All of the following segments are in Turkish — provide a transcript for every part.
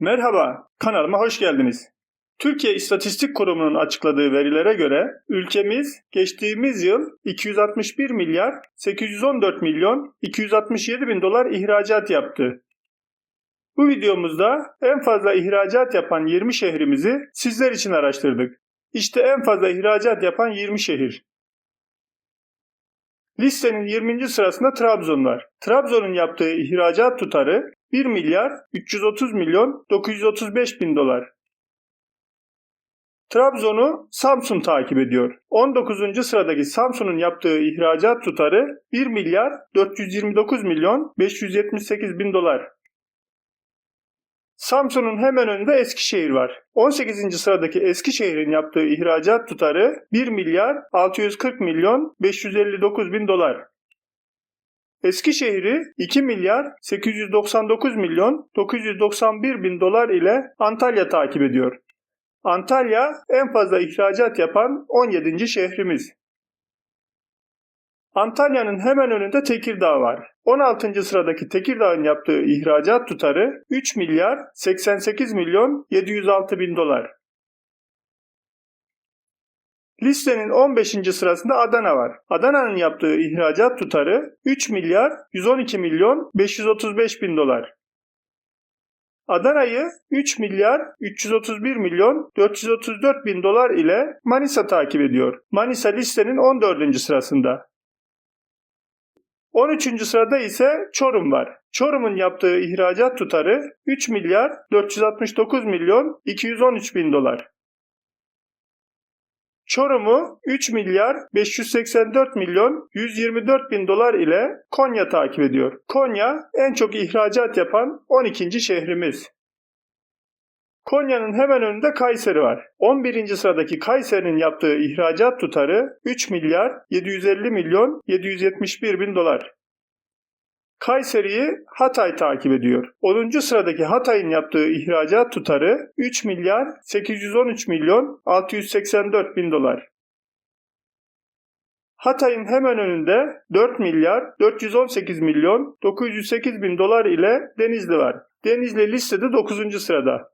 Merhaba, kanalıma hoş geldiniz. Türkiye İstatistik Kurumu'nun açıkladığı verilere göre ülkemiz geçtiğimiz yıl 261 milyar 814 milyon 267 bin dolar ihracat yaptı. Bu videomuzda en fazla ihracat yapan 20 şehrimizi sizler için araştırdık. İşte en fazla ihracat yapan 20 şehir. Listenin 20. sırasında Trabzon var. Trabzon'un yaptığı ihracat tutarı 1 milyar 330 milyon 935 bin dolar. Trabzon'u Samsun takip ediyor. 19. sıradaki Samsun'un yaptığı ihracat tutarı 1 milyar 429 milyon 578 bin dolar. Samsun'un hemen önünde Eskişehir var. 18. sıradaki Eskişehir'in yaptığı ihracat tutarı 1 milyar 640 milyon 559 bin dolar. Eskişehir'i 2 milyar 899 milyon 991 bin dolar ile Antalya takip ediyor. Antalya en fazla ihracat yapan 17. şehrimiz. Antalya'nın hemen önünde Tekirdağ var. 16. sıradaki Tekirdağ'ın yaptığı ihracat tutarı 3 milyar 88 milyon 706 bin dolar. Listenin 15. sırasında Adana var. Adana'nın yaptığı ihracat tutarı 3 milyar 112 milyon 535 bin dolar. Adana'yı 3 milyar 331 milyon 434 bin dolar ile Manisa takip ediyor. Manisa listenin 14. sırasında. 13. sırada ise Çorum var. Çorum'un yaptığı ihracat tutarı 3 milyar 469 milyon 213 bin dolar. Çorum'u 3 milyar 584 milyon 124 bin dolar ile Konya takip ediyor. Konya en çok ihracat yapan 12. şehrimiz. Konya'nın hemen önünde Kayseri var. 11. sıradaki Kayseri'nin yaptığı ihracat tutarı 3 milyar 750 milyon 771 bin dolar. Kayseri'yi Hatay takip ediyor. 10. sıradaki Hatay'ın yaptığı ihracat tutarı 3 milyar 813 milyon 684 bin dolar. Hatay'ın hemen önünde 4 milyar 418 milyon 908 bin dolar ile Denizli var. Denizli listede 9. sırada.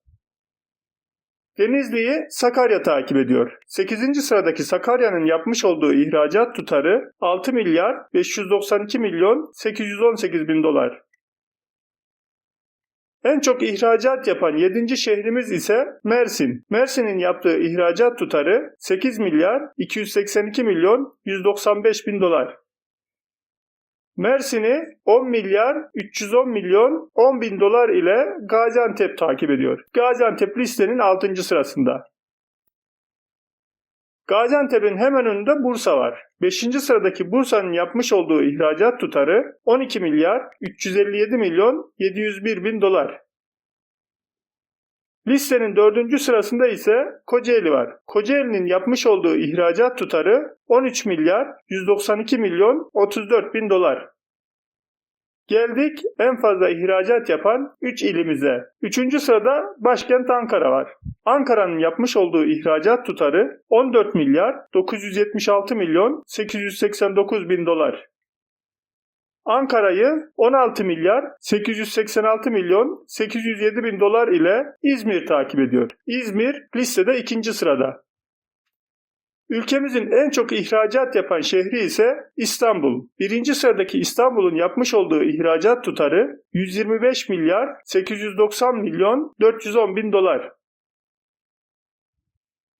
Denizli'yi Sakarya takip ediyor. 8. sıradaki Sakarya'nın yapmış olduğu ihracat tutarı 6 milyar 592 milyon 818 bin dolar. En çok ihracat yapan 7. şehrimiz ise Mersin. Mersin'in yaptığı ihracat tutarı 8 milyar 282 milyon 195 bin dolar. Mersin'i 10 milyar 310 milyon 10 bin dolar ile Gaziantep takip ediyor. Gaziantep listenin 6. sırasında. Gaziantep'in hemen önünde Bursa var. 5. sıradaki Bursa'nın yapmış olduğu ihracat tutarı 12 milyar 357 milyon 701 bin dolar. Listenin dördüncü sırasında ise Kocaeli var. Kocaeli'nin yapmış olduğu ihracat tutarı 13 milyar 192 milyon 34 bin dolar. Geldik en fazla ihracat yapan 3 ilimize. Üçüncü sırada başkent Ankara var. Ankara'nın yapmış olduğu ihracat tutarı 14 milyar 976 milyon 889 bin dolar. Ankara'yı 16 milyar 886 milyon 807 bin dolar ile İzmir takip ediyor. İzmir listede ikinci sırada. Ülkemizin en çok ihracat yapan şehri ise İstanbul. Birinci sıradaki İstanbul'un yapmış olduğu ihracat tutarı 125 milyar 890 milyon 410 bin dolar.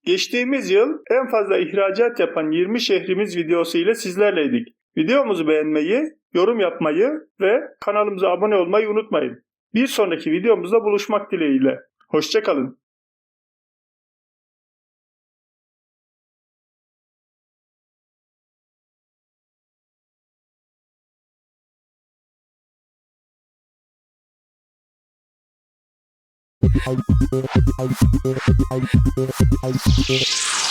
Geçtiğimiz yıl en fazla ihracat yapan 20 şehrimiz videosu ile sizlerleydik. Videomuzu beğenmeyi, yorum yapmayı ve kanalımıza abone olmayı unutmayın. Bir sonraki videomuzda buluşmak dileğiyle. Hoşçakalın. You.